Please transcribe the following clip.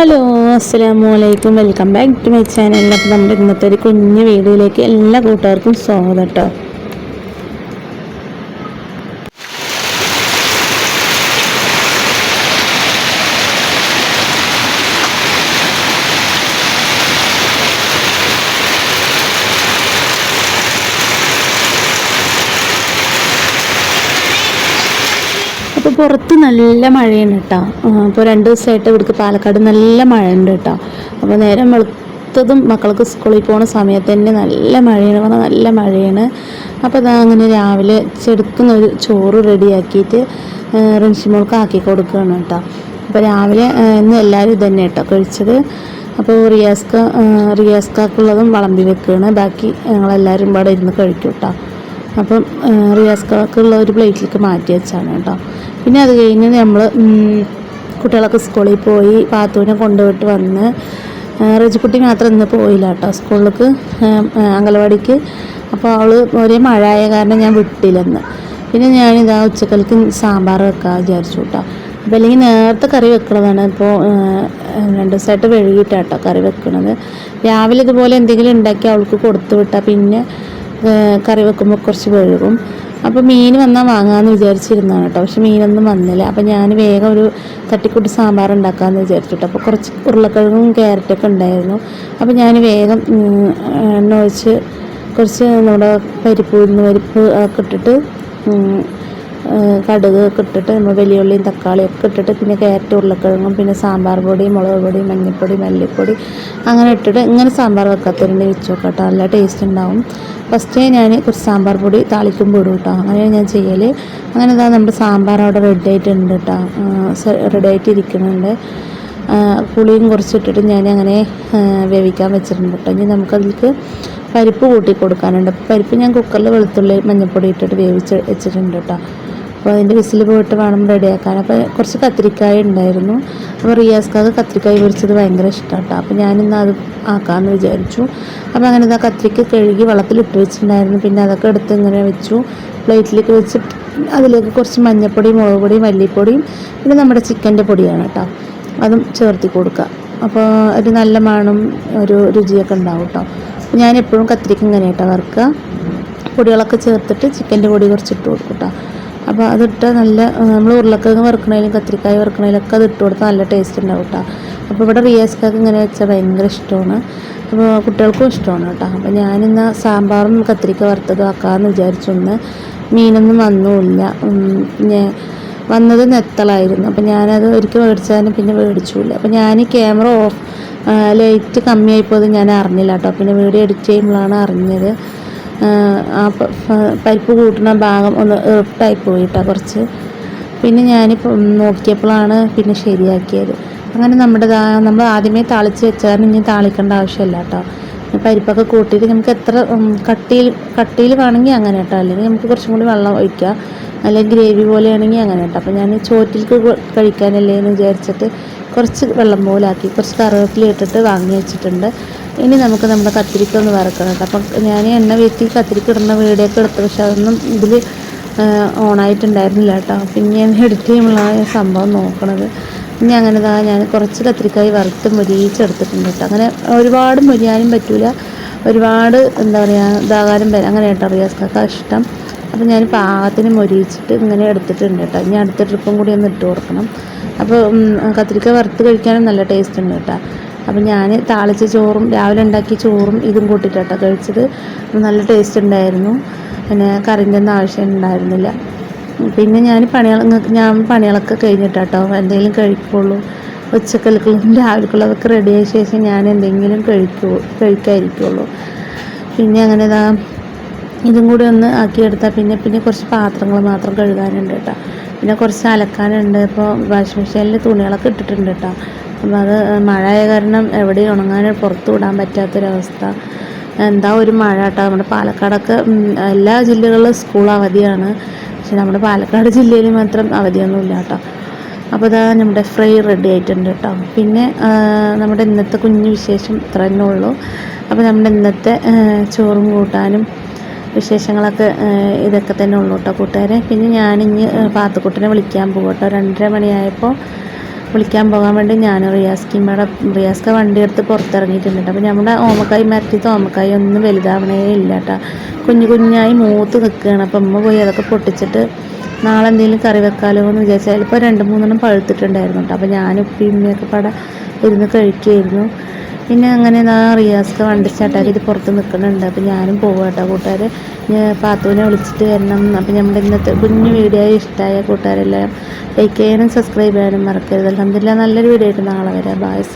Hello അസ്സാം വലൈക്കും welcome back to my channel. അപ്പോൾ നമ്മുടെ ഇന്നത്തെ ഒരു കുഞ്ഞു വീഡിയോയിലേക്ക് എല്ലാ കൂട്ടുകാർക്കും സ്വാഗതം കേട്ടോ അപ്പോൾ പുറത്ത് നല്ല മഴയാണ് കേട്ടോ. ഇപ്പോൾ രണ്ട് ദിവസമായിട്ട് ഇവിടേക്ക് പാലക്കാട് നല്ല മഴയുണ്ട് കേട്ടോ. അപ്പോൾ നേരം വെളുത്തതും മക്കൾക്ക് സ്കൂളിൽ പോകുന്ന സമയത്ത് തന്നെ നല്ല മഴയാണ്. പറഞ്ഞാൽ നല്ല മഴയാണ്. അപ്പോൾ അതാ അങ്ങനെ രാവിലെ ചെടുക്കുന്ന ഒരു ചോറ് റെഡിയാക്കിയിട്ട് റിൻഷിമോൾക്ക് ആക്കി കൊടുക്കുകയാണ് കേട്ടോ. അപ്പോൾ രാവിലെ ഇന്ന് എല്ലാവരും ഇതുതന്നെ കേട്ടോ കഴിച്ചത്. അപ്പോൾ റിയാസ്ക റിയാസ്കാക്കുള്ളതും വളമ്പി വെക്കുകയാണ്. ബാക്കി ഞങ്ങളെല്ലാവരും ഇവിടെ ഇരുന്ന് കഴിക്കും കേട്ടോ. അപ്പം റിയാസ്കാക്കുള്ള ഒരു പ്ലേറ്റിലേക്ക് മാറ്റി വെച്ചാണ് കേട്ടോ. പിന്നെ അത് കഴിഞ്ഞ് നമ്മൾ കുട്ടികളൊക്കെ സ്കൂളിൽ പോയി പാത്തുവിനെ കൊണ്ടുപോയിട്ട് വന്ന് റജിക്കുട്ടി മാത്രം ഇന്ന് പോയില്ല കേട്ടോ സ്കൂളിലേക്ക് അംഗനവാടിക്ക് അപ്പോൾ അവൾ ഒരേ മഴ ആയ കാരണം ഞാൻ വിട്ടില്ലെന്ന് പിന്നെ ഞാനിതാ ഉച്ചക്കൽക്ക് സാമ്പാർ വെക്കാൻ വിചാരിച്ചു കേട്ടോ. അപ്പോൾ അല്ലെങ്കിൽ നേരത്തെ കറി വെക്കണതാണ് ഇപ്പോൾ രണ്ട് ദിവസമായിട്ട് വെഴുകിയിട്ടാട്ടോ കറി വെക്കണത്. രാവിലെ ഇതുപോലെ എന്തെങ്കിലും ഉണ്ടാക്കി അവൾക്ക് കൊടുത്തു വിട്ടാൽ പിന്നെ കറി വെക്കുമ്പോൾ കുറച്ച് വഴുകും അപ്പോൾ മീൻ വന്നാൽ വാങ്ങാമെന്ന് വിചാരിച്ചിരുന്നതാണ് കേട്ടോ. പക്ഷെ മീനൊന്നും വന്നില്ല. അപ്പോൾ ഞാൻ വേഗം ഒരു തട്ടിക്കൂട്ടി സാമ്പാർ ഉണ്ടാക്കാമെന്ന് വിചാരിച്ചിട്ട്. അപ്പോൾ കുറച്ച് ഉരുളക്കിഴങ്ങും ക്യാരറ്റൊക്കെ ഉണ്ടായിരുന്നു. അപ്പോൾ ഞാൻ വേഗം എണ്ണ ഒഴിച്ച് കുറച്ച് നമ്മുടെ പരിപ്പ് ഉഴുന്ന് പരിപ്പ് ഒക്കെ ഇട്ടിട്ട് കടുക് ഒക്കെ ഇട്ടിട്ട് നമ്മൾ വലിയുള്ളിയും തക്കാളിയും ഒക്കെ ഇട്ടിട്ട് പിന്നെ ക്യാരറ്റ് ഉരുളക്കിഴങ്ങും പിന്നെ സാമ്പാർ പൊടി മുളക് പൊടി മഞ്ഞൾപ്പൊടി മല്ലിപ്പൊടി അങ്ങനെ ഇട്ടിട്ട് ഇങ്ങനെ സാമ്പാർ വെക്കാത്തതിന്റെ വെച്ച് കേട്ടോ നല്ല ടേസ്റ്റ് ഉണ്ടാവും. ഫസ്റ്റ് ഞാൻ കുറച്ച് സാമ്പാർ പൊടി താളിക്കുമ്പോൾ ഇടും കേട്ടോ അങ്ങനെയാണ് ഞാൻ ചെയ്യൽ അങ്ങനെ ഇതാ നമ്മുടെ സാമ്പാർ അവിടെ റെഡി ആയിട്ടുണ്ട് കേട്ടോ റെഡി ആയിട്ട് ഇരിക്കുന്നുണ്ട്. പുളിയും കുറച്ചിട്ടിട്ട് ഞാൻ അങ്ങനെ വേവിക്കാൻ വെച്ചിട്ടുണ്ട് കേട്ടോ ഇനി നമുക്കതിലേക്ക് പരിപ്പ് കൂട്ടി കൊടുക്കാനുണ്ട്. പരിപ്പ് ഞാൻ കുക്കറിൽ വെളുത്തുള്ളി മഞ്ഞൾപ്പൊടി ഇട്ടിട്ട് വേവിച്ച് വെച്ചിട്ടുണ്ട് കേട്ടോ അപ്പോൾ അതിന്റെ വിസിൽ പോയിട്ട് വേണം റെഡിയാക്കാൻ. അപ്പോൾ കുറച്ച് കത്തിരിക്കായ ഉണ്ടായിരുന്നു. അപ്പോൾ റിയാസ്ക്കാക്ക് കത്തിരിക്കായ പൊരിച്ചത് ഭയങ്കര ഇഷ്ടമാണ് കേട്ടോ അപ്പോൾ ഞാനിന്ന് അത് ആക്കാമെന്ന് വിചാരിച്ചു. അപ്പോൾ അങ്ങനെ ഇതാ കത്തിരിക്ക കഴുകി വെള്ളത്തിലിട്ട് വെച്ചിട്ടുണ്ടായിരുന്നു. പിന്നെ അതൊക്കെ എടുത്ത് ഇങ്ങനെ വെച്ചു. പ്ലേറ്റിലേക്ക് വെച്ച് അതിലേക്ക് കുറച്ച് മഞ്ഞൾപ്പൊടിയും മുളക് പൊടിയും മല്ലിപ്പൊടിയും പിന്നെ നമ്മുടെ ചിക്കന്റെ പൊടിയാണ് കേട്ടോ. അതും ചേർത്തി കൊടുക്കുക. അപ്പോൾ ഒരു നല്ല മണം ഒരു രുചിയൊക്കെ ഉണ്ടാവും കേട്ടോ. ഞാൻ എപ്പോഴും കത്തിരിക്ക ഇങ്ങനെ കേട്ടോ വറുക്കുക. പൊടികളൊക്കെ ചേർത്തിട്ട് ചിക്കന്റെ പൊടി കുറച്ചിട്ട് കൊടുക്കും കേട്ടോ. അപ്പോൾ അതിട്ടാൽ നല്ല നമ്മൾ ഉരുളക്കിഴങ്ങ് വറുക്കണേലും കത്തിരിക്കായ വറുക്കണേലൊക്കെ അത് ഇട്ട് കൊടുത്താൽ നല്ല ടേസ്റ്റ് ഉണ്ടാവും കേട്ടോ അപ്പോൾ ഇവിടെ റിയാസ്ക്കൊക്കെ ഇങ്ങനെ വെച്ചാൽ ഭയങ്കര ഇഷ്ടമാണ് അപ്പോൾ കുട്ടികൾക്കും ഇഷ്ടമാണ് കേട്ടോ അപ്പോൾ ഞാനിന്ന് സാമ്പാറും കത്തിരിക്ക വറുത്തതും ആക്കാമെന്ന് വിചാരിച്ചു ഒന്ന് മീനൊന്നും വന്നുമില്ല ഞാൻ വന്നത് നെത്തളായിരുന്നു അപ്പോൾ ഞാനത് ഒരിക്കൽ മേടിച്ചതിന് പിന്നെ മേടിച്ചില്ല. അപ്പോൾ ഞാൻ ക്യാമറ ഓഫ് ലൈറ്റ് കമ്മിയായിപ്പോയത് ഞാൻ അറിഞ്ഞില്ല കേട്ടോ പിന്നെ വീഡിയോ എഡിറ്റ് ചെയ്യുമ്പോഴാണ് അറിഞ്ഞത്. ആ, പരിപ്പ് കൂട്ടുന്ന ഭാഗം ഒന്ന് ഇറുട്ടായി പോയിട്ടാണ് കുറച്ച്. പിന്നെ ഞാനിപ്പോൾ നോക്കിയപ്പോഴാണ് പിന്നെ ശരിയാക്കിയത്. അങ്ങനെ നമ്മുടെ നമ്മൾ ആദ്യമേ താളിച്ച് വെച്ചാൽ ഇനി താളിക്കേണ്ട ആവശ്യമില്ല കേട്ടോ. പരിപ്പൊക്കെ കൂട്ടിയിട്ട് നമുക്ക് എത്ര കട്ടിയിൽ കട്ടിയിൽ വേണമെങ്കിൽ അങ്ങനെ കേട്ടോ. അല്ലെങ്കിൽ നമുക്ക് കുറച്ചും കൂടി വെള്ളം ഒഴിക്കുക അല്ലെങ്കിൽ ഗ്രേവി പോലെയാണെങ്കിൽ അങ്ങനെ കേട്ടോ. അപ്പോൾ ഞാൻ ചോറ്റിൽക്ക് കഴിക്കാനല്ലേ എന്ന് വിചാരിച്ചിട്ട് കുറച്ച് വെള്ളം പോലാക്കി കുറച്ച് കറിവേപ്പില ഇട്ടിട്ട് വാങ്ങി വെച്ചിട്ടുണ്ട്. ഇനി നമുക്ക് നമ്മുടെ കത്തിരിക്ക ഒന്ന് വറക്കണം അപ്പം ഞാൻ എണ്ണ വീട്ടിൽ കത്തിരിക്ക ഇടുന്ന വീഡിയോ എടുത്തു പക്ഷെ അതൊന്നും ഇതിൽ ഓണായിട്ടുണ്ടായിരുന്നില്ല കേട്ടോ. പിന്നെ എഡിറ്റ് ചെയ്യുമ്പോഴാണ് സംഭവം നോക്കണത്. ഇനി അങ്ങനെ ഇതാ ഞാൻ കുറച്ച് കത്തിരിക്കായി വറുത്ത് മുരിയിച്ചെടുത്തിട്ടുണ്ട് കേട്ടോ. അങ്ങനെ ഒരുപാട് മുരിയാനും പറ്റില്ല ഒരുപാട് എന്താ പറയുക ഇതാകാനും അങ്ങനെ കേട്ടോ റിയാസ്ക്കാർക്ക് ഇഷ്ടം. അപ്പോൾ ഞാൻ പാകത്തിന് മൊരിയിച്ചിട്ട് ഇങ്ങനെ എടുത്തിട്ടുണ്ട് കേട്ടോ. ഇനി അടുത്ത ട്രിപ്പും കൂടി ഒന്ന് ഇട്ട് കൊടുക്കണം. അപ്പോൾ കത്തിരിക്ക വറുത്ത് കഴിക്കാനും നല്ല ടേസ്റ്റ് ഉണ്ട് കേട്ടോ. അപ്പോൾ ഞാൻ താളിച്ച ചോറും രാവിലെ ഉണ്ടാക്കിയ ചോറും ഇതും കൂട്ടിയിട്ടാട്ടോ കഴിച്ചത്. നല്ല ടേസ്റ്റ് ഉണ്ടായിരുന്നു. പിന്നെ കറിന്റെ ഒന്നും ആവശ്യം ഉണ്ടായിരുന്നില്ല. പിന്നെ ഞാൻ പണികൾ ഞാൻ പണികളൊക്കെ കഴിഞ്ഞിട്ടാട്ടോ എന്തെങ്കിലും കഴിക്കുള്ളൂ. ഉച്ചക്കലക്കുള്ളതും രാവിലെക്കുള്ളതൊക്കെ റെഡിയായ ശേഷം ഞാൻ എന്തെങ്കിലും കഴിക്കൂ കഴിക്കാതിരിക്കുള്ളൂ. പിന്നെ അങ്ങനെ ഇതാ ഇതും കൂടി ഒന്ന് ആക്കിയെടുത്താൽ പിന്നെ പിന്നെ കുറച്ച് പാത്രങ്ങൾ മാത്രം കഴുകാനുണ്ട് കേട്ടോ. പിന്നെ കുറച്ച് അലക്കാനുണ്ട്. ഇപ്പോൾ വാഷിംഗ് മെഷീനിൽ തുണികളൊക്കെ ഇട്ടിട്ടുണ്ട് കേട്ടോ. അപ്പോൾ അത് മഴയായ കാരണം എവിടെയും ഉണങ്ങാൻ പുറത്ത് വിടാൻ പറ്റാത്തൊരവസ്ഥ. എന്താ ഒരു മഴ കേട്ടോ. നമ്മുടെ പാലക്കാടൊക്കെ എല്ലാ ജില്ലകളിലും സ്കൂൾ അവധിയാണ്. പക്ഷെ നമ്മുടെ പാലക്കാട് ജില്ലയിൽ മാത്രം അവധിയൊന്നുമില്ല കേട്ടോ. അപ്പോൾ ഇതാ നമ്മുടെ ഫ്രൈ റെഡി ആയിട്ടുണ്ട് കേട്ടോ. പിന്നെ നമ്മുടെ ഇന്നത്തെ കുഞ്ഞു വിശേഷം ഇത്ര തന്നെ ഉള്ളൂ. അപ്പോൾ നമ്മുടെ ഇന്നത്തെ ചോറും കൂട്ടാനും വിശേഷങ്ങളൊക്കെ ഇതൊക്കെ തന്നെ ഉള്ളൂ കേട്ടോ കൂട്ടുകാരെ. പിന്നെ ഞാനിഞ്ഞ് പാത്തുക്കുട്ടനെ വിളിക്കാൻ പോകും കേട്ടോ രണ്ടര മണിയായപ്പോൾ വിളിക്കാൻ പോകാൻ വേണ്ടി ഞാൻ റിയാസ്കിമ്മയുടെ റിയാസ്ക വണ്ടി എടുത്ത് പുറത്തിറങ്ങിയിട്ടുണ്ട് അപ്പോൾ നമ്മുടെ ഓമക്കായി മരത്തിത്തെ ഓമക്കായി ഒന്നും വലുതാവണേ ഇല്ല കേട്ടോ കുഞ്ഞു കുഞ്ഞായി മൂത്ത് നിൽക്കുകയാണ് അപ്പോൾ അമ്മ പോയി അതൊക്കെ പൊട്ടിച്ചിട്ട് നാളെ എന്തെങ്കിലും കറി വെക്കാലോ എന്ന് വിചാരിച്ചാൽ ഇപ്പോൾ രണ്ട് മൂന്നെണ്ണം പഴുത്തിട്ടുണ്ടായിരുന്നു കേട്ടോ അപ്പോൾ ഞാനും ഉപ്പിമ്മയൊക്കെ പട ഇരുന്ന് കഴിക്കുകയായിരുന്നു പിന്നെ അങ്ങനെ ആ റിയാസ്ക്ക് വണ്ടി ഇത് പുറത്ത് നിൽക്കുന്നുണ്ട്. അപ്പോൾ ഞാനും പോകും കേട്ടോ കൂട്ടുകാർ പാത്തുവിനെ വിളിച്ചിട്ട് വരണം. അപ്പോൾ നമ്മുടെ ഇന്നത്തെ കുഞ്ഞു വീഡിയോ ഇഷ്ടമായ കൂട്ടുകാരെല്ലാം ലൈക്ക് ചെയ്യാനും സബ്സ്ക്രൈബ് ചെയ്യാനും മറക്കരുത്. അലഹമില്ല നല്ലൊരു വീഡിയോ ആയിട്ട് നാളെ വരാം. ബായ്